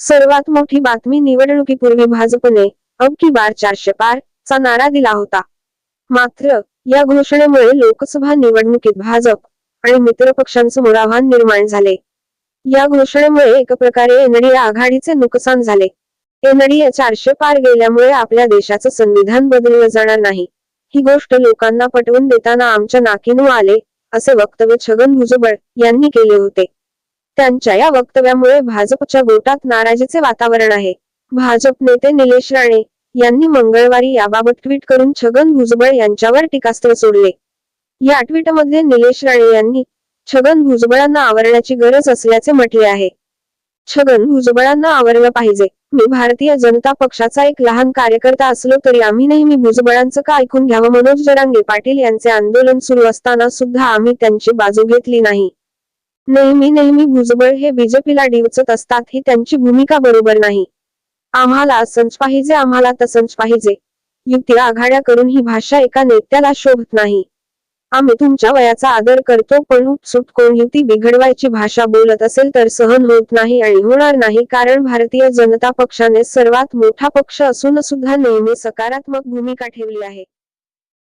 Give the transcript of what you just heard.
सर्वात मोठी बातमी निवडणुकीपूर्वी भाजपने अब की बार चारशे पार चा नारा दिला होता. मात्र या घोषणेमुळे लोकसभा निवडणुकीत भाजप आणि मित्रपक्षांसमोर आव्हान निर्माण झाले. या घोषणेमुळे एक प्रकारे एनडीए आघाडीचे नुकसान झाले. एनडीए चारशे पार गेल्यामुळे आपल्या देशाचं संविधान बदललं जाणार नाही. ही गोष्ट लोकांना पटवून देताना आमच्या नाकीनू आले असे वक्तव्य छगन भुजबळ यांनी केले होते. त्यांच्या या वक्तव्यामुळे भाजपच्या गोटात नाराजीचे वातावरण आहे. भाजप नेते निलेश राणे यांनी मंगळवारी याबाबत ट्विट करून छगन भुजबळ यांच्यावर टीकास्त्र सोडले. या ट्विटमध्ये निलेश राणे यांनी छगन भुजबळांना आवरण्याची गरज असल्याचे म्हटले आहे. छगन भुजबळांना आवरलं पाहिजे. मी भारतीय जनता पक्षाचा एक लहान कार्यकर्ता असलो तरी आम्ही नेहमी भुजबळांचं का ऐकून घ्यावं? मनोज जरांगे पाटील यांचे आंदोलन सुरू असताना सुद्धा आम्ही त्यांची बाजू घेतली नाही. नेहमी नेहमी भुजबळ हे बीजेपीला डिवचत असतात ही त्यांची भूमिका बरोबर नाही. आम्हाला असंच पाहिजे आम्हाला तसंच पाहिजे. युती आघाड्या करून ही भाषा एका नेत्याला शोभत नाही. आम्ही तुमच्या वयाचा आदर करतो पण उपसुट कोण युती बिघडवायची भाषा बोलत असेल तर सहन होत नाही आणि होणार नाही कारण भारतीय जनता पक्षाने सर्वात मोठा पक्ष असून सुद्धा नेहमी सकारात्मक भूमिका ठेवली आहे.